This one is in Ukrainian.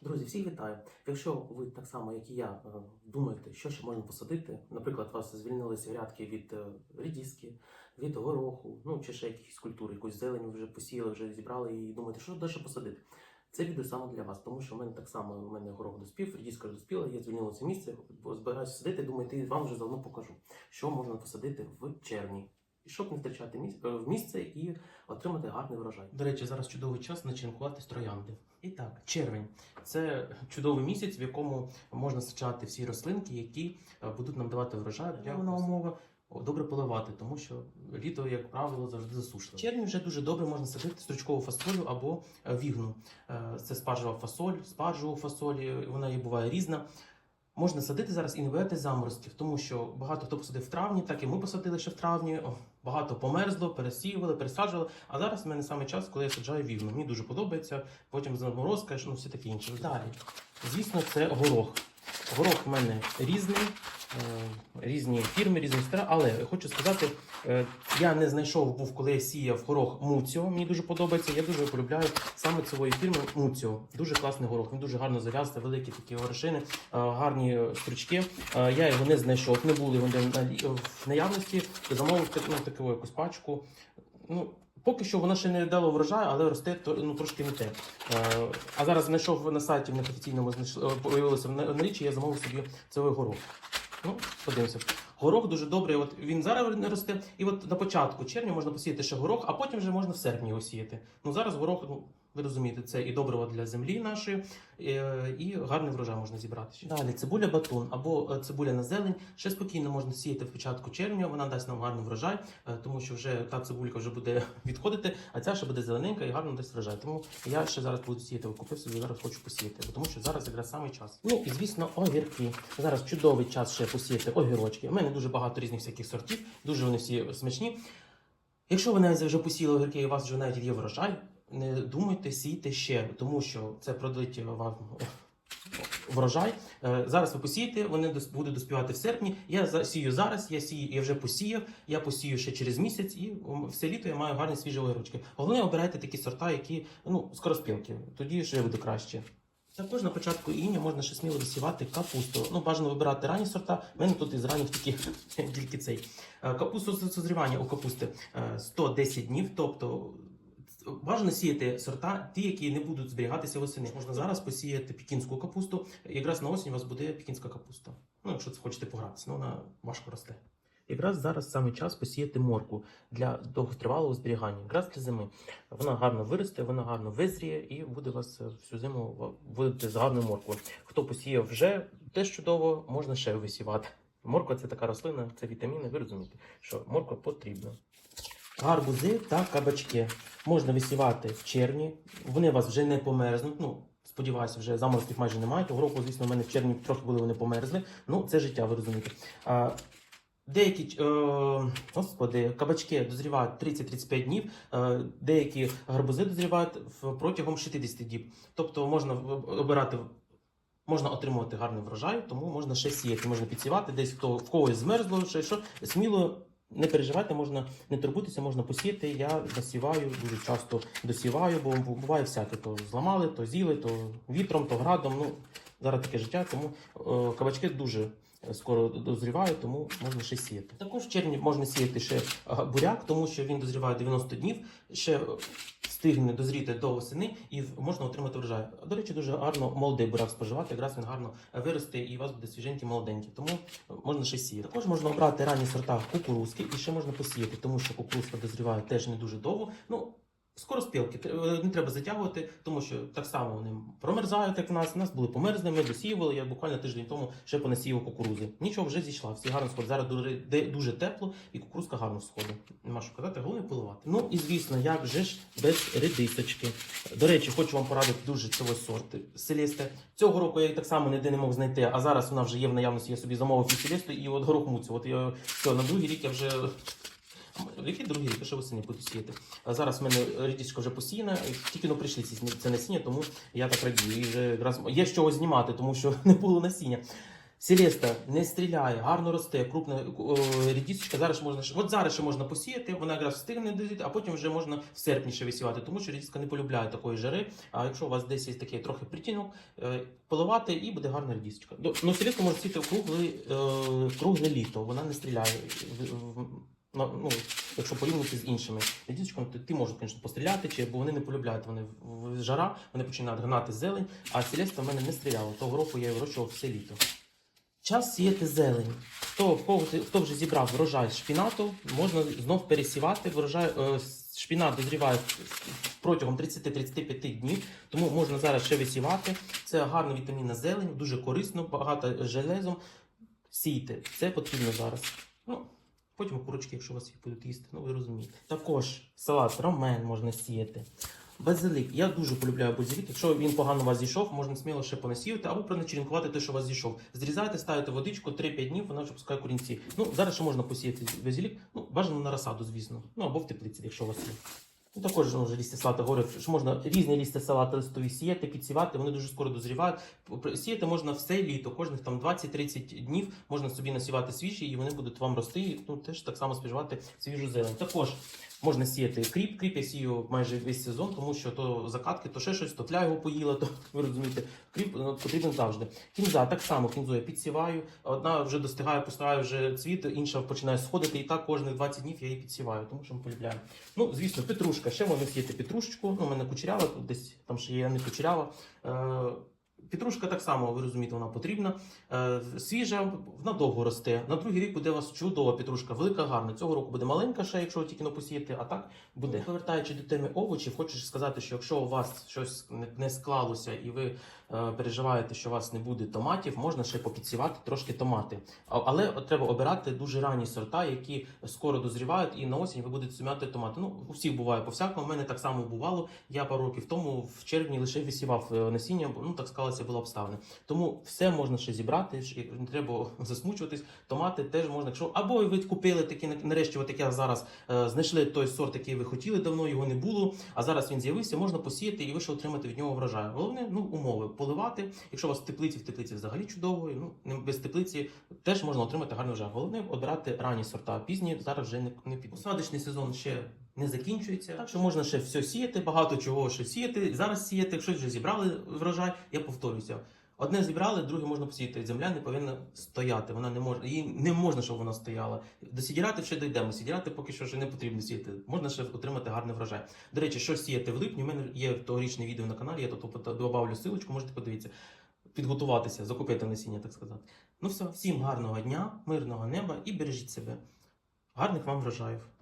Друзі, всіх вітаю. Якщо ви так само, як і я, е, думаєте, що ще можна посадити, наприклад, вас звільнилися грядки від е, рідіски, від гороху, ну чи ще якісь культури, якусь зелень вже посіяли, вже зібрали і думаєте, що далі посадити. Це відео саме для вас, тому що в мене так само у мене горох доспів, рідіска доспіла, я звільнило це місце, збираюся садити, думаєте, і вам вже заодно покажу, що можна посадити в червні. Щоб не втрачати місце, в місце і отримати гарний врожай. До речі, зараз чудовий час начинкувати троянди. І так, червень це чудовий місяць, в якому можна саджати всі рослинки, які е, будуть нам давати врожай. Явна умова добре поливати, тому що літо, як правило, завжди засушливе. Червень вже дуже добре можна садити стручкову фасолю або е, вігну. Е, Це спаржева фасоль, спаржеву фасолі, вона і буває різна. Можна садити зараз і не боятися заморозків, тому що багато хто посадив в травні, так і ми посадили ще в травні. О, Багато померзло, пересіювали, пересаджували. А зараз в мене саме час, коли я саджаю вівну. Мені дуже подобається. Потім заморозка, ну все таке інше. Далі, звісно, це горох. Горох в мене різний, різні фірми, різні стара, але хочу сказати, е, я не знайшов, був, коли я сіяв горох Муціо. Мені дуже подобається. Я дуже полюбляю саме цієї фірми Муціо. Дуже класний горох. Він дуже гарно зав'язується, великі такі горошини, е, гарні стручки. Е, Я його не знайшов, не були вони в наявності. Замовив ну, таку якусь пачку. Ну, Поки що воно ще не дало врожаю, але росте ну, трошки не те. Е, а зараз знайшов на сайті в них офіційному е, в на- я замовив собі цілий горох. Ну, подивимося. Горох дуже добрий. От він зараз не росте. І от на початку червня можна посіяти ще горох, а потім вже можна в серпні його сіяти. Ну зараз горох, ну ви розумієте, це і добриво для землі нашої, е, і гарний врожай можна зібрати. Далі цибуля батун або е, цибуля на зелень. Ще спокійно можна сіяти в початку червня. Вона дасть нам гарний врожай, е, тому що вже та цибулька вже буде відходити, а ця ще буде зелененька і гарно дасть врожай. Тому я ще зараз буду сіяти. Купив собі зараз хочу посіяти, тому що зараз якраз саме час. Ну і звісно, огірки. Зараз чудовий час ще посіяти огірочки. У мене дуже багато різних всяких сортів, дуже вони всі смачні. Якщо ви навіть вже посіяли огірки і у вас вже навіть є врожай, не думайте, сійте ще, тому що це продадуть вам врожай. Е, Зараз ви посієте, вони будуть доспівати в серпні. Я сію зараз, я сію, я вже посіяв, я посію ще через місяць, і все літо я маю гарні свіжі огірочки. Головне, обирайте такі сорта, які ну скороспілки, тоді ще буде краще. Також на початку іюня можна ще сміло висівати капусту. Ну, бажано вибирати ранні сорта. У мене тут із ранніх таких тільки цей. Е, Капусту созрівання у капусти е, 110 днів, тобто бажано сіяти сорта, ті, які не будуть зберігатися восени. Можна зараз посіяти пекінську капусту. Якраз на осінь у вас буде пекінська капуста. Ну, якщо це хочете погратися, ну вона важко росте. Якраз зараз саме час посіяти морку для довготривалого зберігання, якраз для зими. Вона гарно виросте, вона гарно визріє і буде вас всю зиму будете з гарною морквою. Хто посіяв вже теж чудово, можна ще висівати. Морква це така рослина, це вітаміни. Ви розумієте, що морква потрібна. Гарбузи та кабачки можна висівати в червні. Вони у вас вже не померзнуть. Ну сподіваюся, вже заморозків майже немає. Того року, звісно, в мене в червні трохи були вони померзли. Ну це життя, ви розумієте. А, Деякі е, господи, кабачки дозрівають 30-35 днів, е, деякі гарбузи дозрівають протягом 60 діб. Тобто можна обирати, можна отримувати гарний врожай, тому можна ще сіяти, можна підсівати, десь хто в когось змерзло, ще що сміло. Не переживайте, можна не турбуйтеся, можна посіяти. Я засіваю дуже часто досіваю, бо буває всяке. То зламали, то з'їли, то вітром, то градом. Ну зараз таке життя, тому е, кабачки дуже скоро дозрівають, тому можна ще сіяти. Також в червні можна сіяти ще буряк, тому що він дозріває 90 днів, ще е, встигне дозріти до осени і можна отримати врожай. До речі, дуже гарно молодий буряк споживати, якраз він гарно виросте і у вас буде свіженький молоденький. Тому е, можна ще сіяти. Також можна обрати ранні сорта кукурузки і ще можна посіяти, тому що кукурузка дозріває теж не дуже довго. Ну, Скоро спілки Тр- не треба затягувати, тому що так само вони промерзають, як в нас. У нас були померзли, ми досіювали. Я буквально тиждень тому ще понасіяв кукурузи. Нічого вже зійшла, всі гарно сходять. Зараз дуже, дуже тепло і кукурузка гарно сходить. Нема що казати, головне поливати. Ну і звісно, як же ж без редисочки. До речі, хочу вам порадити дуже цього сорти селісте. Цього року я її так само ніде не мог знайти, а зараз вона вже є в наявності. Я собі замовив і селісту, і от горох муцю. От я все, на другий рік я вже. Який другий рік, що восени буду сіяти. А зараз в мене рідічка вже посіяна, тільки ну прийшли ці це насіння, тому я так радію. І вже якраз є з чого знімати, тому що не було насіння. Селеста не стріляє, гарно росте, крупна о, рідісочка. Зараз можна от зараз ще можна посіяти, вона якраз встигне дозріти, а потім вже можна в серпні ще висівати, тому що рідіска не полюбляє такої жари. А якщо у вас десь є такий трохи притінок, е, поливати і буде гарна рідісочка. Ну, селеста може сіяти кругле, е, кругле літо, вона не стріляє. Ну, якщо порівняти з іншими рідісочками, то ти можеш, звісно, постріляти, чи, бо вони не полюбляють. Вони в- жара, вони починають гнати зелень, а селеста в мене не стріляла. Того року я вирощував все літо. Час сіяти зелень. Хто, хто, хто вже зібрав врожай шпінату, можна знов пересівати. Врожай, е, шпінат дозріває протягом 30-35 днів, тому можна зараз ще висівати. Це гарна вітамінна зелень, дуже корисно, багато железом. Сійте, це потрібно зараз. Ну, потім курочки, якщо у вас їх будуть їсти, ну ви розумієте. Також салат ромен можна сіяти. Базилик. Я дуже полюбляю базилік. Якщо він погано у вас зійшов, можна сміло ще понасіяти або проначерінкувати те, що у вас зійшов. Зрізаєте, ставите водичку 3-5 днів, вона вже пускає корінці. Ну, зараз ще можна посіяти базилік. Ну, бажано на розсаду, звісно. Ну або в теплиці, якщо у вас є. Ну, також вже лістя салата говорю, що можна різні лістя салати листові сіяти, підсівати, вони дуже скоро дозрівають. Сіяти можна все літо, кожних там 20-30 днів можна собі насівати свіжі, і вони будуть вам рости, і ну, теж так само споживати свіжу зелень. Також можна сіяти кріп. Кріп я сію майже весь сезон, тому що то закатки, то ще щось, то тля його поїла, то ви розумієте, кріп ну, потрібен завжди. Кінза так само кінзу я підсіваю. Одна вже достигає, пускає вже цвіт, інша починає сходити, і так кожних 20 днів я її підсіваю, тому що ми полюбляємо. Ну, звісно, петрушка. Ще можна сіяти петрушечку. Ну, у мене кучерява, тут десь там ще є не кучерява. Е, Петрушка так само, ви розумієте, вона потрібна. Е, свіжа, вона довго росте. На другий рік буде у вас чудова петрушка, велика, гарна. Цього року буде маленька ще, якщо тільки не посіяти, а так буде. Повертаючи до теми овочів, хочу сказати, що якщо у вас щось не, склалося і ви переживаєте, що у вас не буде томатів, можна ще попідсівати трошки томати. Але треба обирати дуже ранні сорта, які скоро дозрівають, і на осінь ви будете сумяти томати. Ну, у всіх буває по всякому. У мене так само бувало. Я пару років тому в червні лише висівав е, насіння, бо ну так склалося було обставини. Тому все можна ще зібрати, не треба засмучуватись. Томати теж можна, якщо або ви купили такі нарешті, от як я зараз е, знайшли той сорт, який ви хотіли давно, його не було. А зараз він з'явився, можна посіяти і ви ще отримати від нього врожай. Головне, ну умови поливати. Якщо у вас теплиці, в теплиці взагалі чудово, ну без теплиці теж можна отримати гарний врожай. Головне обирати ранні сорта, пізні зараз вже не, не під посадочний сезон ще. Не закінчується, так що можна ще все сіяти, багато чого ще сіяти. Зараз сіяти, якщо вже зібрали врожай, я повторюся. Одне зібрали, друге можна посіяти. Земля не повинна стояти. Вона не може, їй не можна, щоб вона стояла. До сідірати ще дійдемо. Сідірати поки що ще не потрібно сіяти. Можна ще отримати гарний врожай. До речі, що сіяти в липні? У мене є тогорічне відео на каналі. Я тут добавлю силочку, можете подивитися. Підготуватися, закупити насіння, так сказати. Ну все, всім гарного дня, мирного неба і бережіть себе. Гарних вам врожаїв!